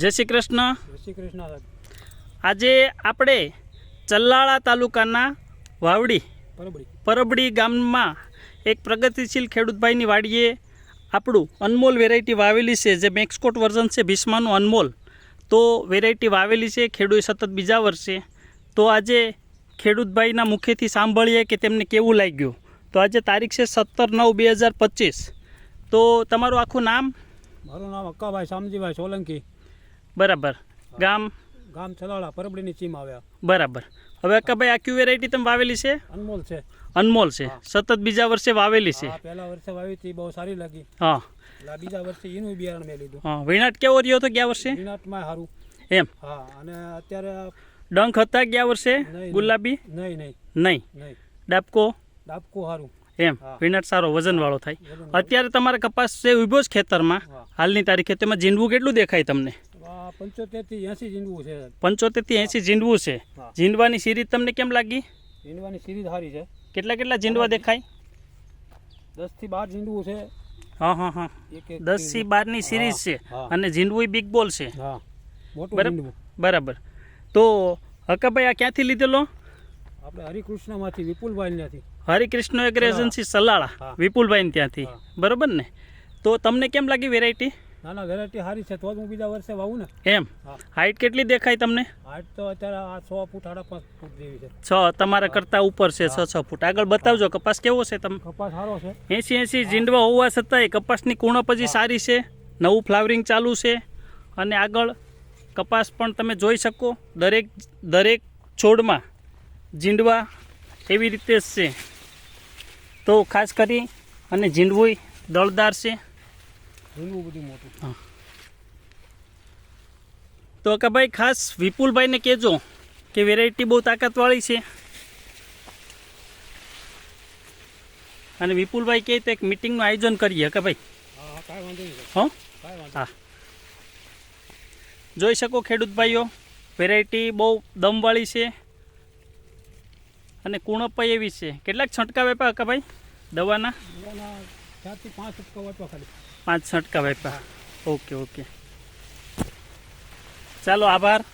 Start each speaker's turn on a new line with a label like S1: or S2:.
S1: જય શ્રી કૃષ્ણ.
S2: જય શ્રી કૃષ્ણ
S1: આજે આપણે ચલ્લાળા તાલુકાના વાવડી પરબડી. ગામમાં એક પ્રગતિશીલ ખેડૂતભાઈની વાડીએ આપણું અનમોલ વેરાયટી વાવેલી છે જે મેક્સકોટ વર્ઝન છે ભીષ્માનું અનમોલ. તો વેરાયટી વાવેલી છે ખેડૂત સતત બીજા વર્ષે. તો આજે ખેડૂતભાઈના મુખેથી સાંભળીએ કે તેમને કેવું લાગ્યું. તો આજે તારીખ છે સત્તર નવ બે હજાર પચીસ. તો તમારું આખું નામ?
S2: મારું નામ અક્કાભાઈ શામજીભાઈ સોલંકી.
S1: બરાબર. ગામ?
S2: ગામ છલાળા પરબડીની ચીમ આવ્યા.
S1: બરાબર. હવે અક્કાભાઈ આ ક્યુ વેરાયટી તમે વાવેલી છે?
S2: અનમોલ છે.
S1: અનમોલ છે. સતત બીજા વર્ષે વાવેલી છે.
S2: પહેલા વર્ષે વાવી હતી બહુ સારી લાગી.
S1: હા.
S2: બીજા વર્ષે એનું બિયારણ મેં લીધું.
S1: હા વિનાટ કેવો રહ્યો હતો ગયા વર્ષે?
S2: વિનાટમાં સારું
S1: એમ?
S2: હા અને અત્યારે
S1: ડંખ હતા ગયા વર્ષે? ગુલાબી?
S2: નહીં નહીં.
S1: નહીં. ડાબકો?
S2: ડાબકો સારું
S1: એમ. વિનાટ સારો વજનવાળો થાય. અત્યારે તમારે કપાસ છે ઊભો જ ખેતરમાં. હાલની તારીખે તેમાં જીંડવું કેટલું દેખાય તમને?
S2: પંચોતેરથી એસી જીંડવું છે.
S1: પંચોતેરથી એંસી જીંડવું છે.
S2: હા.
S1: જીંડવાની સિરીઝ તમને કેમ લાગી?
S2: જીંડવાની સિરીઝ સારી છે.
S1: કેટલા કેટલા જીંડવા દેખાય?
S2: દસથી બાર જીંડવું છે.
S1: હા હા હા. દસથી બારની સિરીઝ છે અને જીંડવું બિગ બોલ છે. બરાબર બરાબર. તો હકાભાઈ આ ક્યાંથી લીધેલો?
S2: આપણે હરિકૃષ્ણમાંથી વિપુલભાઈ ત્યાંથી
S1: હરિકૃષ્ણ એગ્રેજન્સી સલાળા. વિપુલભાઈ ત્યાંથી. બરાબર ને? તો તમને કેમ લાગી વેરાયટી
S2: નાના વેરાયટી સારી છે તો જ હું બીજા વર્ષે વાવું ને.
S1: એમ? હાઈટ કેટલી દેખાય તમને?
S2: હાઈટ તો અત્યારે આ છ ફૂટ સાડા પાંચ ફૂટ જેવી છે.
S1: છ તમારા કરતા ઉપર છે છ છ ફૂટ. આગળ બતાવજો કપાસ કેવો છે તમે?
S2: કપાસ સારો છે.
S1: એંસી એંસી જીંડવા હોવા છતાંય કપાસની કુણપ હજી સારી છે નવું ફ્લાવરિંગ ચાલુ છે અને આગળ કપાસ પણ તમે જોઈ શકો દરેક દરેક છોડમાં જીંડવા એવી રીતે જ છે. તો ખાસ કરી અને જીંડવું દળદાર છે.
S2: ઝીણવું બધું મોટું.
S1: તો કે ભાઈ ખાસ વિપુલભાઈને કહેજો કે વેરાયટી બહુ તાકાતવાળી છે. અને વિપુલભાઈ કહે તો એક મિટિંગનું આયોજન કરીએ કે ભાઈ?
S2: હા હા
S1: હો? હા. જોઈ શકો ખેડૂત ભાઈઓ વેરાયટી બહુ દમવાળી છે અને કુણપ એવી છે. કેટલાક છંટકાવ આપ્યા કે ભાઈ? દવાના
S2: પાંચ ટકા વાંચવા ખાલી.
S1: પાંચ છંટકાવ આપ્યા. Okay okay. ચાલો આભાર.